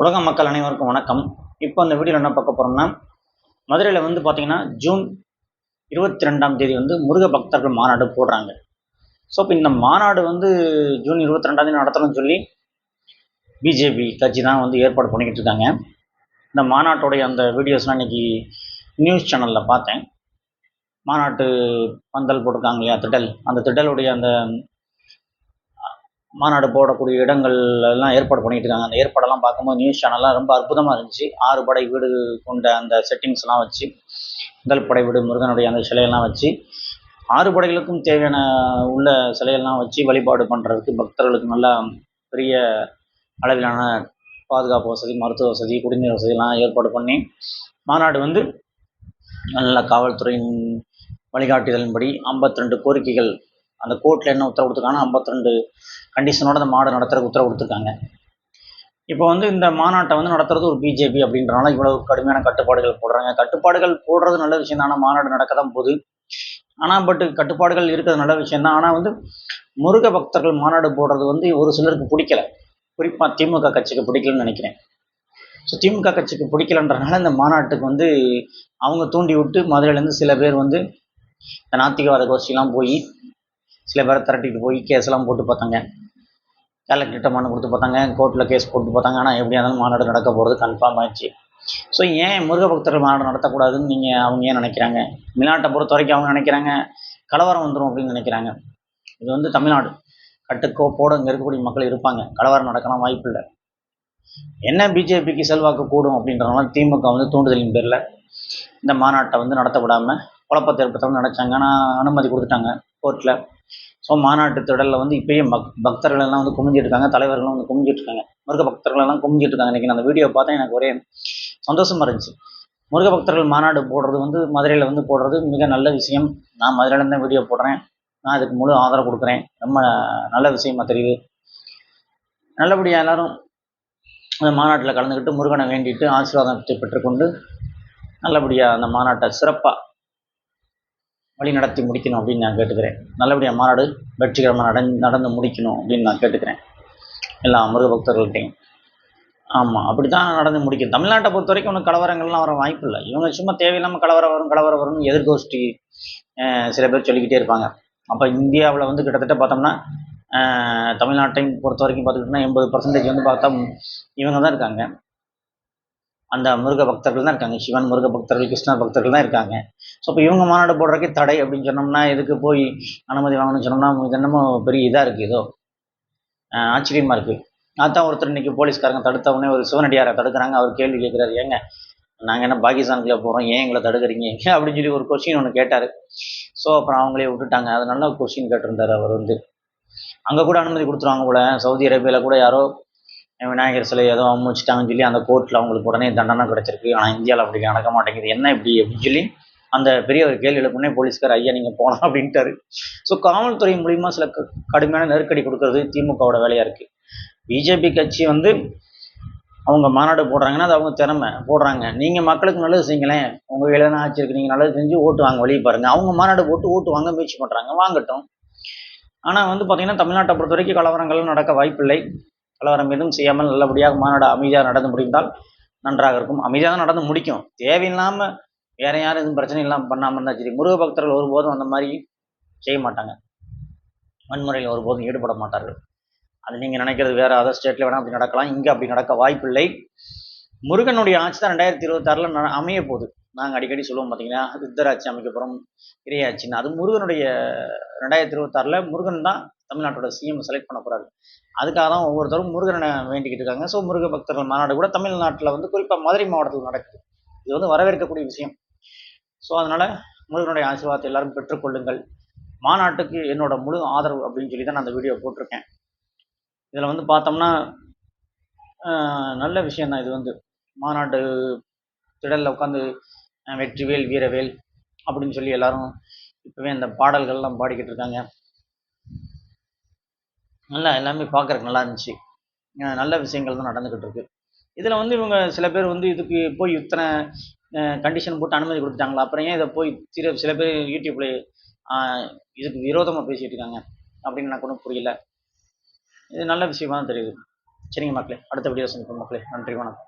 உலக மக்கள் அனைவருக்கும் வணக்கம். இப்போ அந்த வீடியோவில் என்ன பார்க்க போகிறோம்னா மதுரையில் வந்து பார்த்தீங்கன்னா ஜூன் இருபத்தி ரெண்டாம் தேதி வந்து முருக பக்தர்கள் மாநாடு போடுறாங்க. ஸோ இப்போ இந்த மாநாடு வந்து ஜூன் இருபத்தி ரெண்டாம் தேதி நடத்தணும்னு சொல்லி பிஜேபி கட்சி தான் வந்து ஏற்பாடு பண்ணிக்கிட்டு இருக்காங்க. இந்த மாநாட்டுடைய அந்த வீடியோஸ்லாம் இன்னைக்கு நியூஸ் சேனலில் பார்த்தேன். மாநாட்டு பந்தல் போட்டிருக்காங்க இல்லையா திடல். அந்த திடலுடைய அந்த மாநாடு போடக்கூடிய இடங்கள் எல்லாம் ஏற்பாடு பண்ணிட்டு இருக்காங்க அந்த ஏற்பாடெல்லாம் பார்க்கும்போது நியூஸ் சேனல்லாம் ரொம்ப அற்புதமாக இருந்துச்சு. ஆறு படை வீடு கொண்ட அந்த செட்டிங்ஸ்லாம் வச்சு முதல் படை வீடு முருகனுடைய அந்த சிலையெல்லாம் வச்சு ஆறு படைகளுக்கும் தேவையான உள்ள சிலையெல்லாம் வச்சு வழிபாடு பண்ணுறதுக்கு பக்தர்களுக்கு நல்லா பெரிய அளவிலான பாதுகாப்பு வசதி மருத்துவ வசதி குடிநீர் வசதியெல்லாம் ஏற்பாடு பண்ணி மாநாடு வந்து நல்ல காவல்துறையின் வழிகாட்டுதலின்படி ஐம்பத்தி ரெண்டு கோரிக்கைகள் அந்த கோர்ட்டில் என்ன உத்தரவு கொடுத்துருக்காங்கன்னா ஐம்பத்தி ரெண்டு கண்டிஷனோட அந்த மாடு நடத்துறதுக்கு உத்தரவு கொடுத்துருக்காங்க. இப்போ வந்து இந்த மாநாட்டை வந்து நடத்துறது ஒரு பிஜேபி அப்படின்றனால இவ்வளவு கடுமையான கட்டுப்பாடுகள் போடுறாங்க. கட்டுப்பாடுகள் போடுறது நல்ல விஷயம் தான். ஆனால் மாநாடு நடக்க தான் போகுது. ஆனால் பட் கட்டுப்பாடுகள் இருக்கிறது நல்ல விஷயம் தான். ஆனால் வந்து முருக பக்தர்கள் மாநாடு போடுறது வந்து ஒரு சிலருக்கு பிடிக்கல. குறிப்பாக திமுக கட்சிக்கு பிடிக்கலன்னு நினைக்கிறேன். ஸோ திமுக கட்சிக்கு பிடிக்கலன்றனால இந்த மாநாட்டுக்கு வந்து அவங்க தூண்டி விட்டு மதுரையிலேருந்து சில பேர் வந்து இந்த நாத்திகவாத கோஷ்டிலாம் போய் சில பேரை திரட்டிட்டு போய் கேஸ்லாம் போட்டு பார்த்தாங்க. கலெக்டர்கிட்ட மனு கொடுத்து பார்த்தாங்க. கோர்ட்டில் கேஸ் போட்டு பார்த்தாங்க. ஆனால் எப்படியா இருந்தாலும் மாநாடு நடக்க போகிறது கன்ஃபார்ம் ஆயிடுச்சு. ஸோ ஏன் முருக பக்தர்கள் மாநாடு நடத்தக்கூடாதுன்னு நீங்கள் அவங்க ஏன் நினைக்கிறாங்க? தமிழ்நாட்டை பொறுத்த வரைக்கும் அவங்க நினைக்கிறாங்க. கலவரம் வந்துடும் அப்படின்னு நினைக்கிறாங்க. இது வந்து தமிழ்நாடு. கட்டுக்கோப்போடு இங்கே இருக்கக்கூடிய மக்கள் இருப்பாங்க. கலவரம் நடக்கலாம் வாய்ப்பு இல்லை. என்ன பிஜேபிக்கு செல்வாக்கு கூடும் அப்படின்றனால திமுக வந்து தூண்டுதலின் பேரில் இந்த மாநாட்டை வந்து நடத்த விடாமல் குழப்பத்தை ஏற்படுத்தணும்னு நினச்சாங்க. ஆனால் அனுமதி கொடுத்துட்டாங்க கோர்ட்டில் ஸோ மாநாட்டு திடலில் வந்து இப்பயும் பக் பக்தர்கள் எல்லாம் வந்து குமிஞ்சிட்ருக்காங்க தலைவர்களும் வந்து குமிஞ்சிட்ருக்காங்க. முருக பக்தர்கள் எல்லாம் குமிஞ்சிட்ருக்காங்க. இன்றைக்கி நான் அந்த வீடியோ பார்த்தா எனக்கு ஒரே சந்தோஷமாக இருந்துச்சு. முருக பக்தர்கள் மாநாடு போடுறது வந்து மதுரையில் வந்து போடுறது மிக நல்ல விஷயம். நான் மதுரையிலேருந்து வீடியோ போடுறேன். நான் அதுக்கு முழு ஆதரவு கொடுக்குறேன். ரொம்ப நல்ல விஷயமா தெரியுது. நல்லபடியாக எல்லோரும் அந்த மாநாட்டில் கலந்துக்கிட்டு முருகனை வேண்டிட்டு ஆசீர்வாதத்தை பெற்றுக்கொண்டு நல்லபடியாக அந்த மாநாட்டை சிறப்பாக வழி நடத்தி முடிக்கணும் அப்படின்னு நான் கேட்டுக்கிறேன். நல்லபடியாக மாநாடு வெற்றிகரமாக நடந் நடந்து முடிக்கணும் அப்படின்னு நான் கேட்டுக்கிறேன். எல்லா முருக பக்தர்கள்ட்டையும் ஆமாம் அப்படி தான் நடந்து முடிக்கும். தமிழ்நாட்டை பொறுத்த வரைக்கும் ஒன்றும் கலவரங்கள்லாம் வர வாய்ப்பு இல்லை. இவங்க சும்மா தேவையில்லாமல் கலவரம் வரும் கலவரம் வரும்னு எதிர்கோஷ்டி சில பேர் சொல்லிக்கிட்டே இருப்பாங்க. அப்போ இந்தியாவில் வந்து கிட்டத்தட்ட பார்த்தோம்னா தமிழ்நாட்டையும் பொறுத்த வரைக்கும் பார்த்துக்கிட்டோம்னா எண்பது பர்சன்டேஜ் வந்து பார்த்தா இவங்க தான் இருக்காங்க. அந்த முருக பக்தர்கள் தான் இருக்காங்க. சிவன் முருக பக்தர்கள் கிருஷ்ணர் பக்தர்கள் தான் இருக்காங்க. ஸோ இப்போ இவங்க மாநாடு போடுறதுக்கே தடை அப்படின்னு சொன்னோம்னா எதுக்கு போய் அனுமதி வாங்கணும்னு சொன்னோம்னா இது என்னமோ பெரிய இதாக இருக்குது ஏதோ. ஆச்சரியமாக இருக்குது அதான் ஒருத்தர் இன்னைக்கு போலீஸ்காரங்க தடுத்த உடனே ஒரு சிவனடியாரை தடுக்கிறாங்க. அவர் கேள்வி கேட்குறாரு ஏங்க நாங்கள் என்ன பாகிஸ்தானுக்குள்ள போகிறோம் ஏன் எங்களை தடுக்கிறீங்க? அப்படின்னு சொல்லி ஒரு கொஸ்டின் ஒன்று கேட்டார். ஸோ அப்புறம் அவங்களே விட்டுட்டாங்க. அதனால நல்ல கொஸ்டின் கேட்டிருந்தார் அவர் வந்து. அங்கே கூட அனுமதி கொடுத்துருவாங்க போல. சவுதி அரேபியாவில் கூட யாரோ விநாயகர் சிலை ஏதோ அமைச்சிட்டாங்கன்னு சொல்லி அந்த கோர்ட்டில் அவங்களுக்கு உடனே தண்டனை கிடச்சிருக்கு. ஆனால் இந்தியாவில் அப்படி நடக்க மாட்டேங்குது. என்ன இப்படி அப்படின்னு சொல்லி அந்த பெரிய ஒரு கேள்வி எழுப்புனே போலீஸ்கார் ஐயா நீங்கள் போகலாம் அப்படின்ட்டாரு. ஸோ காவல்துறை மூலிமா சில கடுமையான நெருக்கடி கொடுக்கறது திமுகவோட வேலையாக இருக்குது பிஜேபி கட்சி வந்து அவங்க மாநாடு போடுறாங்கன்னா அது அவங்க திறமை. போடுறாங்க. நீங்கள் மக்களுக்கு நல்லது செய்யுங்களேன். உங்கள் கையில் ஆட்சியிருக்கு இருக்கு. நீங்கள் நல்லது செஞ்சு ஓட்டு வாங்க வழி பாருங்கள் அவங்க மாநாடு போட்டு ஓட்டு வாங்க முயற்சி பண்ணுறாங்க வாங்கட்டும். ஆனால் வந்து பார்த்திங்கன்னா தமிழ்நாட்டை பொறுத்த வரைக்கும் கலவரங்கள் நடக்க வாய்ப்பில்லை. கலவரம் எதுவும் செய்யாமல் நல்லபடியாக மாநாடு அமைதியாக நடந்து முடிந்தால் நன்றாக இருக்கும். அமைதியாக தான் நடந்து முடிக்கும். தேவையில்லாமல் வேற யாரும் எதுவும் பிரச்சனை இல்லாமல் பண்ணாமல் இருந்தால் சரி முருக பக்தர்கள் ஒருபோதும் அந்த மாதிரி செய்ய மாட்டாங்க. வன்முறையில் ஒருபோதும் ஈடுபட மாட்டார்கள். அது நீங்கள் நினைக்கிறது வேறு அதர் ஸ்டேட்டில் வேணால் அப்படி நடக்கலாம். இங்கே அப்படி நடக்க வாய்ப்பில்லை. முருகனுடைய ஆட்சி தான் ரெண்டாயிரத்தி இருபத்தாறில் ந அமைய போகுது. நாங்கள் அடிக்கடி சொல்லுவோம் பார்த்தீங்கன்னா ருத்ராட்சி அமைக்கப்புறம் இரையாட்சின்னு அது முருகனுடைய ரெண்டாயிரத்தி இருபத்தாறில் முருகன் தான் தமிழ்நாட்டோட சிஎம் செலக்ட் பண்ண போகிறாரு அதுக்காக தான் ஒவ்வொருத்தரும் முருகனை வேண்டிக்கிட்டு இருக்காங்க. ஸோ முருக பக்தர்கள் மாநாடு கூட தமிழ்நாட்டில் வந்து குறிப்பாக மதுரை மாவட்டத்தில் நடக்குது. இது வந்து வரவேற்கக்கூடிய விஷயம். ஸோ அதனால் முருகனுடைய ஆசீர்வாதத்தை எல்லாரும் பெற்றுக்கொள்ளுங்கள் மாநாட்டுக்கு என்னோட முழு ஆதரவு அப்படின்னு சொல்லி தான் நான் அந்த வீடியோ போட்டிருக்கேன். இதில் வந்து பார்த்தோம்னா நல்ல விஷயம் தான் இது வந்து. மாநாட்டு திடலில் உட்காந்து வெற்றிவேல் வீரவேல் அப்படின்னு சொல்லி எல்லாரும் இப்போவே அந்த பாடல்கள்லாம் பாடிக்கிட்டு இருக்காங்க. நல்லா எல்லாமே பார்க்கறதுக்கு நல்லா இருந்துச்சு. நல்ல விஷயங்கள் தான் நடந்துக்கிட்டு இருக்கு. இதில் வந்து இவங்க சில பேர் வந்து இதுக்கு போய் இத்தனை கண்டிஷன் போட்டு அனுமதி கொடுத்துட்டாங்களா? அப்புறம் ஏன் இதை போய் சில சில பேர் யூடியூப்ல இதுக்கு விரோதமாக பேசிகிட்டு இருக்காங்க அப்படின்னு எனக்கு ஒன்றும் புரியல. இது நல்ல விஷயமா தான் தெரியுது. சரிங்க மக்களே அடுத்த வீடியோ சந்திப்போம் மக்களே. நன்றி வணக்கம்.